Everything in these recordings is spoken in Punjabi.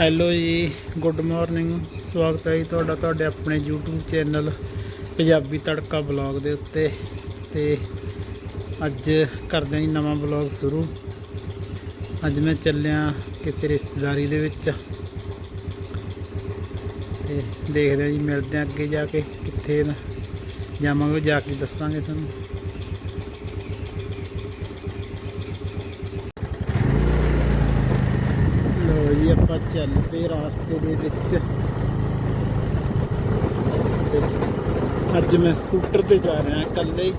ਹੈਲੋ ਜੀ, ਗੁੱਡ ਮਾਰਨਿੰਗ। ਸਵਾਗਤ ਹੈ ਜੀ ਤੁਹਾਡਾ, ਤੁਹਾਡੇ ਆਪਣੇ YouTube ਚੈਨਲ ਪੰਜਾਬੀ ਤੜਕਾ ਬਲੌਗ ਦੇ ਉੱਤੇ। ਤੇ ਅੱਜ ਕਰਦੇ ਹਾਂ ਜੀ ਨਵਾਂ ਬਲੌਗ ਸ਼ੁਰੂ। ਅੱਜ ਮੈਂ ਚੱਲਿਆ ਕਿਤੇ ਰਿਸ਼ਤੇਦਾਰੀ ਦੇ ਵਿੱਚ। ਤੇ ਦੇਖਦੇ ਹਾਂ ਜੀ, ਮਿਲਦੇ ਹਾਂ ਅੱਗੇ ਜਾ ਕੇ ਕਿੱਥੇ ਜਾਵਾਂਗੇ, ਜਾ ਕੇ ਦੱਸਾਂਗੇ ਤੁਹਾਨੂੰ। ਲੋ ਜੀ ਆਪਾਂ ਚੱਲ ਪਏ ਰਾਸਤੇ ਦੇ ਵਿੱਚ। ਅੱਜ ਮੈਂ ਸਕੂਟਰ ਤੇ ਜਾ ਰਿਹਾ, ਇਕੱਲੇ ਹੀ।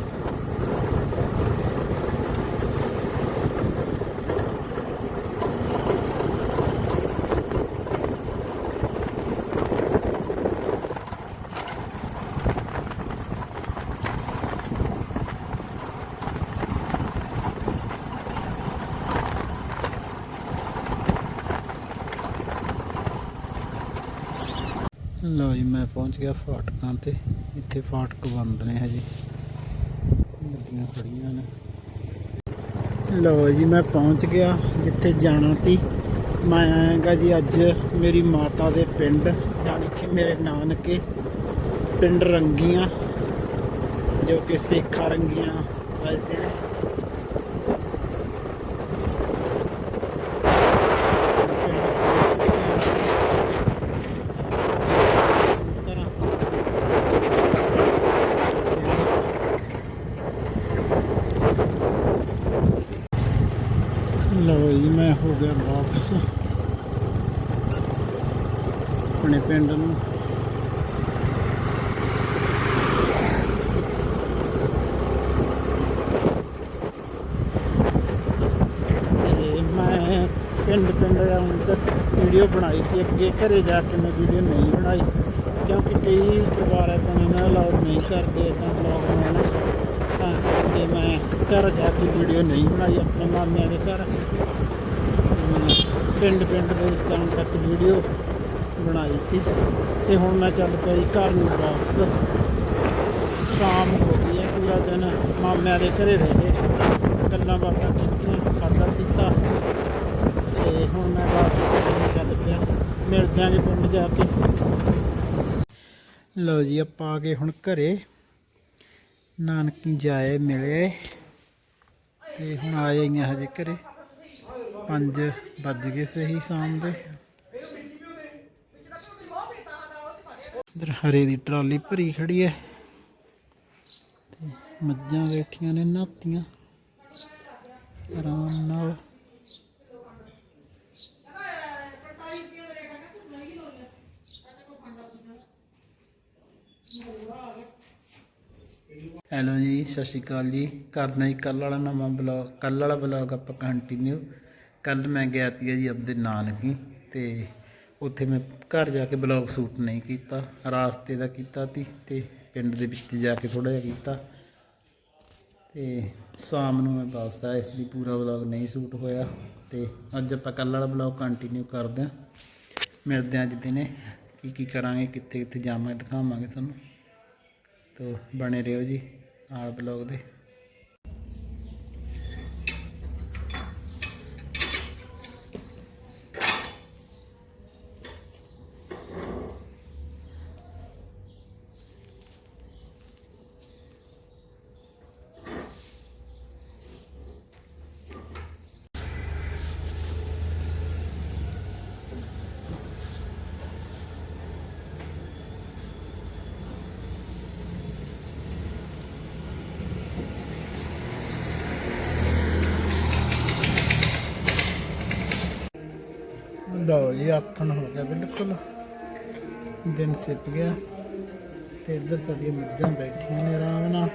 ਲਓ ਜੀ, ਮੈਂ ਪਹੁੰਚ ਗਿਆ ਫਾਟਕਾਂ ਤੇ। ਇੱਥੇ ਫਾਟਕ ਬੰਦ ਨੇ ਹਜੇ। ਗੱਡੀਆਂ ਖੜੀਆਂ ਨੇ। ਲਓ ਜੀ, ਮੈਂ ਪਹੁੰਚ ਗਿਆ ਜਿੱਥੇ ਜਾਣਾ ਸੀ। ਮੈਂ ਆਇਆਗਾ ਜੀ, ਅੱਜ ਮੇਰੀ ਮਾਤਾ ਦੇ ਪਿੰਡ, ਯਾਨੀ ਕਿ ਮੇਰੇ ਨਾਨਕੇ ਪਿੰਡ ਰੰਗੀਆਂ, ਜੋ ਕਿ ਸੇਖਾ ਰੰਗੀਆਂ ਵੱਜਦੇ ਨੇ। ਲਓ ਜੀ, ਮੈਂ ਹੋ ਗਿਆ ਵਾਪਸ। ਆਪਣੇ ਪਿੰਡ ਨੂੰ। ਮੈਂ ਪਿੰਡ ਪਿੰਡ ਹੁਣ ਤੱਕ ਵੀਡੀਓ ਬਣਾਈ ਤੇ ਅੱਗੇ ਘਰੇ ਜਾ ਕੇ ਮੈਂ ਵੀਡੀਓ ਨਹੀਂ ਬਣਾਈ, ਕਿਉਂਕਿ ਕਈ ਵਾਰ ਤਾਂ ਇਹਨਾਂ ਅਲਾਉਡ ਨਹੀਂ ਕਰਦੇ ਤਾਂ ਬਲੌਗ ਬਣਾਉਣਾ ਘਰ ਜਾ ਕੇ ਵੀਡੀਓ ਨਹੀਂ ਬਣਾਈ, ਆਪਣੇ ਮਾਮਿਆਂ ਦੇ ਘਰ। ਪਿੰਡ ਪਿੰਡ ਦੇ ਵਿੱਚ ਆਉਣ ਤੱਕ ਵੀਡੀਓ ਬਣਾਈ ਸੀ। ਤੇ ਹੁਣ ਮੈਂ ਚੱਲ ਪਿਆ ਜੀ ਘਰ ਨੂੰ ਵਾਪਸ। ਸ਼ਾਮ ਹੋ ਗਈ ਹੈ, ਪੂਰਾ ਦਿਨ ਮਾਮਿਆਂ ਦੇ ਘਰੇ ਰਹੇ। ਗੱਲਾਂ ਬਾਤਾਂ ਕੀਤੀਆਂ, ਖਾਧਾ ਪੀਤਾ। ਤੇ ਹੁਣ ਮੈਂ ਵਾਪਸ ਚੱਲ ਪਿਆ। ਮਿਲਦੇ ਆਂਗੇ ਪਿੰਡ ਜਾ ਕੇ। ਲਓ ਜੀ, ਆਪਾਂ ਆ ਗਏ ਹੁਣ ਘਰੇ। ਨਾਨਕੀ ਜਾਏ ਮਿਲੇ। ਤੇ ਹੁਣ ਆਏ ਆਈਆਂ ਹਜੇ ਘਰੇ। 5 ਵੱਜ ਗਏ ਸਹੀ ਸ਼ਾਮ ਦੇ। ਇਧਰ ਹਰੇ ਦੀ ਟਰਾਲੀ ਭਰੀ ਖੜੀ ਹੈ ਤੇ ਮੱਝਾਂ ਬੈਠੀਆਂ ਨੇ ਨਾਤੀਆਂ ਆਰਾਮ ਨਾਲ। ਹੈਲੋ ਜੀ, ਸਤਿ ਸ਼੍ਰੀ ਅਕਾਲ ਜੀ। ਕਰਦਾ ਜੀ ਕੱਲ ਵਾਲਾ ਨਵਾਂ ਬਲੌਗ ਕੱਲ ਵਾਲਾ ਬਲੌਗ ਆਪਾਂ ਕੰਟੀਨਿਊ ਕੱਲ ਮੈਂ ਗਿਆ ਸੀ ਜੀ ਆਪਦੇ ਨਾਨਕੀ ਤੇ ਉੱਥੇ ਮੈਂ ਘਰ ਜਾ ਕੇ ਬਲੌਗ ਸ਼ੂਟ ਨਹੀਂ ਕੀਤਾ, ਰਾਸਤੇ ਦਾ ਕੀਤਾ ਤੀ ਤੇ ਪਿੰਡ ਦੇ ਵਿੱਚ ਜਾ ਕੇ ਥੋੜਾ ਜਿਹਾ ਕੀਤਾ। ਤੇ ਸ਼ਾਮ ਨੂੰ ਮੈਂ ਵਾਪਸ ਆਇਆ, ਇਸ ਲਈ ਪੂਰਾ ਬਲੌਗ ਨਹੀਂ ਸ਼ੂਟ ਹੋਇਆ। ਤੇ ਅੱਜ ਆਪਾਂ ਕੱਲ ਵਾਲਾ ਬਲੌਗ ਕੰਟੀਨਿਊ ਕਰਦੇ ਹਾਂ। ਮਿਲਦੇ ਹਾਂ ਅੱਜ ਦਿਨੇ, ਕੀ ਕੀ ਕਰਾਂਗੇ, ਕਿੱਥੇ ਕਿੱਥੇ ਜਾਵਾਂਗੇ ਦਿਖਾਵਾਂਗੇ ਤੁਹਾਨੂੰ। ਤੋ ਬਣੇ ਰਹੋ ਜੀ। ਨਾਲ ਬਲੌਗ ਦੇ ਲਓ ਜੀ ਆਥਣ ਹੋ ਗਿਆ ਬਿਲਕੁਲ। ਦਿਨ ਸਿੱਪ ਗਿਆ ਤੇ ਇੱਧਰ ਸਾਡੀਆਂ ਮੱਝਾਂ ਬੈਠੀਆਂ ਨੇ ਆਰਾਮ ਨਾਲ।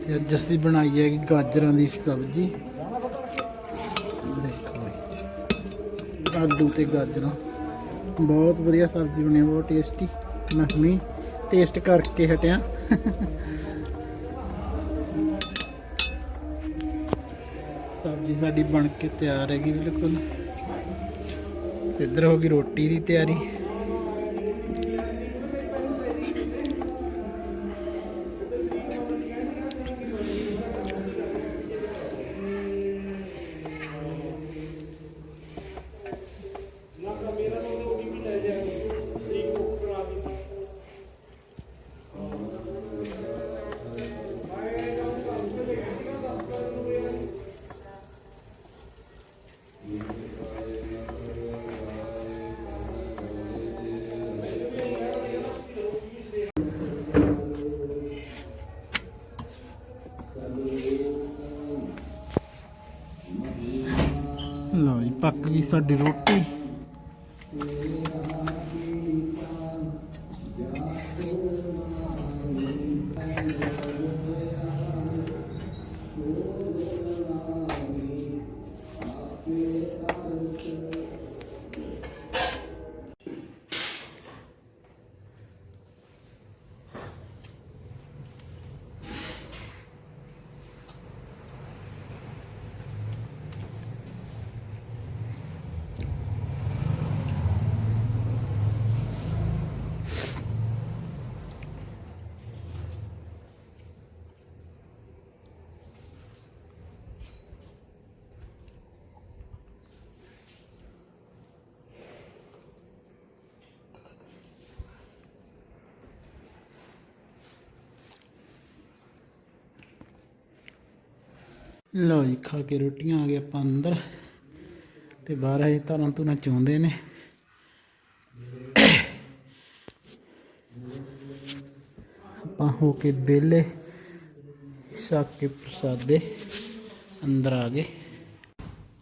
ਤੇ ਅੱਜ ਅਸੀਂ ਬਣਾਈ ਹੈ ਗਾਜਰਾਂ ਦੀ ਸਬਜ਼ੀ। ਦੇਖੋ ਬਈ ਆਲੂ ਤੇ ਗਾਜਰਾਂ। ਬਹੁਤ ਵਧੀਆ ਸਬਜ਼ੀ ਬਣੀ ਬਹੁਤ ਟੇਸਟੀ ਮੈਂ ਹੁਣੀ ਟੇਸਟ ਕਰਕੇ ਹਟਿਆ। ਸਬਜ਼ੀ ਸਾਡੀ ਬਣ ਕੇ ਤਿਆਰ ਹੈਗੀ ਬਿਲਕੁਲ। ਇੱਧਰ ਹੋ ਗਈ ਰੋਟੀ ਦੀ ਤਿਆਰੀ। ਪੱਕ ਗਈ ਸਾਡੀ ਰੋਟੀ। ਲਓ ਜੀ, ਖਾ ਕੇ ਰੋਟੀਆਂ ਆ ਗਏ ਆਪਾਂ ਅੰਦਰ। ਤੇ ਬਾਹਰ ਹਜੇ ਧਾਰਾਂ ਧੁਰਾਂ ਚੋਂਦੇ ਨੇ। ਆਪਾਂ ਹੋ ਕੇ ਵਿਹਲੇ, ਛੱਕ ਕੇ ਪ੍ਰਸਾਦੇ ਅੰਦਰ ਆ ਗਏ।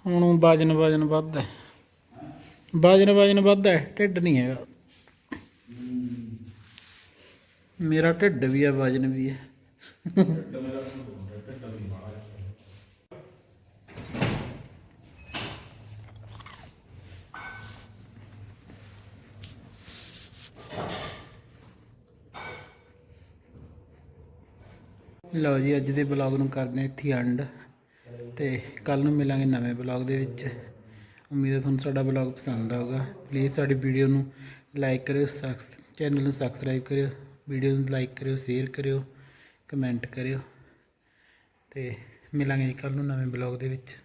ਹੁਣ ਬਾਜਨ ਵਜਨ ਵੱਧਦਾ ਬਾਜਨ ਵਜਨ ਵੱਧਦਾ ਢਿੱਡ ਨਹੀਂ ਹੈਗਾ। ਮੇਰਾ ਢਿੱਡ ਵੀ ਆ, ਬਾਜਨ ਵੀ ਹੈ ਲਓ ਜੀ, ਅੱਜ ਦੇ ਬਲੌਗ ਨੂੰ ਕਰਦੇ ਇੱਥੇ ਐਂਡ ਤੇ ਕੱਲ ਨੂੰ ਮਿਲਾਂਗੇ ਨਵੇਂ ਬਲੌਗ ਦੇ ਵਿੱਚ। ਉਮੀਦ ਹੈ ਤੁਹਾਨੂੰ ਸਾਡਾ ਬਲੌਗ ਪਸੰਦ ਆਊਗਾ। ਪਲੀਜ਼ ਸਾਡੀ ਵੀਡੀਓ ਨੂੰ ਲਾਈਕ ਕਰਿਓ ਸਬਸ ਚੈਨਲ ਨੂੰ ਸਬਸਕ੍ਰਾਈਬ ਕਰਿਓ ਵੀਡੀਓ ਨੂੰ ਲਾਈਕ ਕਰਿਓ ਸ਼ੇਅਰ ਕਰਿਓ ਕਮੈਂਟ ਕਰਿਓ ਤੇ ਮਿਲਾਂਗੇ ਜੀ ਕੱਲ ਨੂੰ ਨਵੇਂ ਬਲੌਗ ਦੇ ਵਿੱਚ।